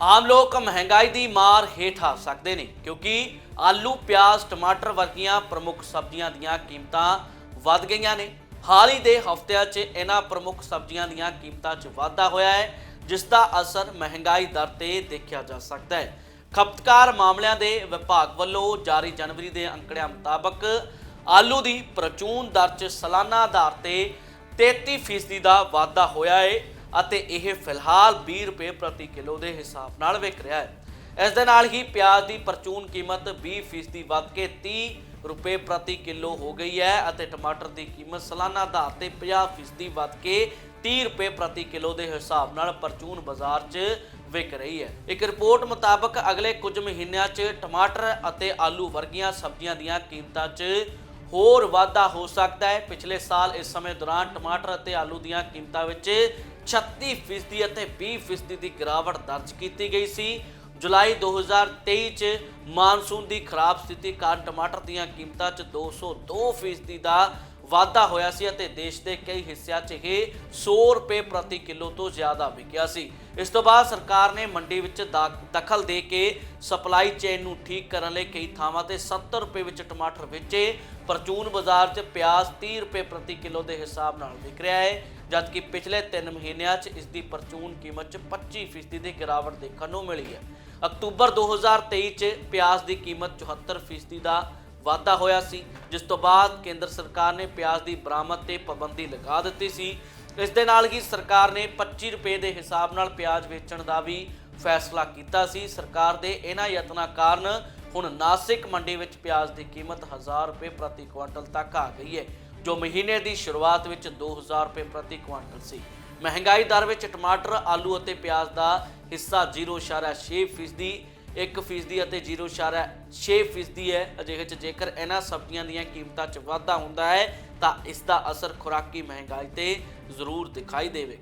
ਆਮ ਲੋਕ ਮਹਿੰਗਾਈ ਦੀ ਮਾਰ ਹੇਠ ਆ ਸਕਦੇ ਨੇ, ਕਿਉਂਕਿ ਆਲੂ, ਪਿਆਜ਼, ਟਮਾਟਰ ਵਰਗੀਆਂ ਪ੍ਰਮੁੱਖ ਸਬਜ਼ੀਆਂ ਦੀਆਂ ਕੀਮਤਾਂ ਵੱਧ ਗਈਆਂ ਨੇ। ਹਾਲ ਹੀ ਦੇ ਹਫ਼ਤਿਆਂ 'ਚ ਇਹਨਾਂ ਪ੍ਰਮੁੱਖ ਸਬਜ਼ੀਆਂ ਦੀਆਂ ਕੀਮਤਾਂ 'ਚ ਵਾਧਾ ਹੋਇਆ ਹੈ, ਜਿਸ ਦਾ ਅਸਰ ਮਹਿੰਗਾਈ ਦਰ ਤੇ ਦੇਖਿਆ ਜਾ ਸਕਦਾ ਹੈ। ਖਪਤਕਾਰ ਮਾਮਲਿਆਂ ਦੇ ਵਿਭਾਗ ਵੱਲੋਂ ਜਾਰੀ ਜਨਵਰੀ ਦੇ ਅੰਕੜਿਆਂ ਮੁਤਾਬਕ ਆਲੂ ਦੀ ਪ੍ਰਚੂਨ ਦਰ 'ਚ ਸਾਲਾਨਾ ਆਧਾਰ ਤੇ 33% ਦਾ ਵਾਧਾ ਹੋਇਆ ਹੈ। ਅਤੇ ਇਹ ਫਿਲਹਾਲ 20 ਰੁਪਏ ਪ੍ਰਤੀ ਕਿਲੋ ਦੇ ਹਿਸਾਬ ਨਾਲ ਵਿਕ ਰਿਹਾ ਹੈ। ਇਸ ਦੇ ਨਾਲ ਹੀ ਪਿਆਜ਼ ਦੀ ਪ੍ਰਚੂਨ ਕੀਮਤ 20% ਦੀ ਵੱਧ ਕੇ 30 ਰੁਪਏ ਪ੍ਰਤੀ ਕਿਲੋ ਹੋ ਗਈ ਹੈ ਅਤੇ ਟਮਾਟਰ ਦੀ ਕੀਮਤ ਸਾਲਾਨਾ ਆਧਾਰ ਤੇ 50% ਦੀ ਵੱਧ ਕੇ 30 ਰੁਪਏ ਪ੍ਰਤੀ ਕਿਲੋ ਦੇ ਹਿਸਾਬ ਨਾਲ ਪ੍ਰਚੂਨ ਬਾਜ਼ਾਰ 'ਚ ਵਿਕ ਰਹੀ ਹੈ। ਇੱਕ ਰਿਪੋਰਟ ਮੁਤਾਬਕ ਅਗਲੇ ਕੁਝ ਮਹੀਨਿਆਂ 'ਚ ਟਮਾਟਰ ਅਤੇ ਆਲੂ ਵਰਗੀਆਂ ਸਬਜ਼ੀਆਂ ਦੀਆਂ ਕੀਮਤਾਂ 'ਚ ਹੋਰ ਵਾਧਾ ਹੋ ਸਕਦਾ ਹੈ। ਪਿਛਲੇ ਸਾਲ ਇਸ ਸਮੇਂ ਦੌਰਾਨ ਟਮਾਟਰ ਅਤੇ ਆਲੂ ਦੀਆਂ ਕੀਮਤਾਂ ਵਿੱਚ 36% ਅਤੇ 20% ਦੀ ਗਿਰਾਵਟ ਦਰਜ ਕੀਤੀ ਗਈ ਸੀ। ਜੁਲਾਈ 2023 ਚ ਮਾਨਸੂਨ ਦੀ ਖਰਾਬ ਸਥਿਤੀ ਕਾਰਨ ਟਮਾਟਰ ਦੀਆਂ ਕੀਮਤਾਂ 'ਚ 202% ਦਾ ਵਾਧਾ ਹੋਇਆ ਸੀ ਅਤੇ ਦੇਸ਼ ਦੇ ਕਈ ਹਿੱਸਿਆਂ 'ਚ ਇਹ 100 ਰੁਪਏ ਪ੍ਰਤੀ ਕਿਲੋ ਤੋਂ ਜ਼ਿਆਦਾ ਵਿਕਿਆ ਸੀ। ਇਸ ਤੋਂ ਬਾਅਦ ਸਰਕਾਰ ਨੇ ਮੰਡੀ ਵਿੱਚ ਦਾ- ਦਖਲ ਦੇ ਕੇ ਸਪਲਾਈ ਚੇਨ ਨੂੰ ਠੀਕ ਕਰਨ ਲਈ ਕਈ ਥਾਵਾਂ ਤੇ 70 ਰੁਪਏ ਵਿੱਚ ਟਮਾਟਰ ਵੇਚੇ। ਪਰਚੂਨ ਬਾਜ਼ਾਰ 'ਚ ਪਿਆਜ਼ 30 ਰੁਪਏ ਪ੍ਰਤੀ ਕਿਲੋ ਦੇ ਹਿਸਾਬ ਨਾਲ ਵਿਕ ਰਿਹਾ ਹੈ, ਜਦਕਿ ਪਿਛਲੇ 3 ਮਹੀਨਿਆਂ 'ਚ ਇਸ ਦੀ ਪਰਚੂਨ ਕੀਮਤ 'ਚ 25% ਦੀ ਗਿਰਾਵਟ ਦੇਖਣ ਨੂੰ ਮਿਲੀ ਹੈ। ਅਕਤੂਬਰ 2023 'ਚ ਪਿਆਜ਼ ਦੀ ਕੀਮਤ 74% ਦਾ ਵਾਧਾ ਹੋਇਆ ਸੀ, ਜਿਸ ਤੋਂ ਬਾਅਦ ਕੇਂਦਰ ਸਰਕਾਰ ਨੇ ਪਿਆਜ਼ ਦੀ ਬਰਾਮਦ ਤੇ ਪਾਬੰਦੀ ਲਗਾ ਦਿੱਤੀ ਸੀ। ਇਸ ਦੇ ਨਾਲ ਹੀ ਸਰਕਾਰ ਨੇ 25 ਰੁਪਏ ਦੇ ਹਿਸਾਬ ਨਾਲ ਪਿਆਜ਼ ਵੇਚਣ ਦਾ ਵੀ ਫੈਸਲਾ ਕੀਤਾ ਸੀ। ਸਰਕਾਰ ਦੇ ਇਹਨਾਂ ਯਤਨਾਂ ਕਾਰਨ ਹੁਣ ਨਾਸਿਕ ਮੰਡੀ ਵਿੱਚ ਪਿਆਜ਼ ਦੀ ਕੀਮਤ 1000 ਰੁਪਏ ਪ੍ਰਤੀ ਕੁਇੰਟਲ ਤੱਕ ਆ ਗਈ ਹੈ, ਜੋ ਮਹੀਨੇ ਦੀ ਸ਼ੁਰੂਆਤ ਵਿੱਚ 2000 ਰੁਪਏ ਪ੍ਰਤੀ ਕੁਇੰਟਲ ਸੀ। ਮਹਿੰਗਾਈ ਦਰ ਵਿੱਚ ਟਮਾਟਰ, ਆਲੂ ਅਤੇ ਪਿਆਜ਼ ਦਾ ਹਿੱਸਾ 0.6% ਦੀ 1% ਅਤੇ 0.6% ਹੈ। ਅਜਿਹੇ ਚ ਜੇਕਰ ਇਹਨਾਂ ਸਬਜ਼ੀਆਂ ਦੀਆਂ ਕੀਮਤਾਂ 'ਚ ਵਾਧਾ ਹੁੰਦਾ ਹੈ, ਤਾਂ ਇਸ ਦਾ ਅਸਰ ਖੁਰਾਕੀ ਮਹਿੰਗਾਈ ਤੇ ਜ਼ਰੂਰ ਦਿਖਾਈ ਦੇਵੇਗਾ।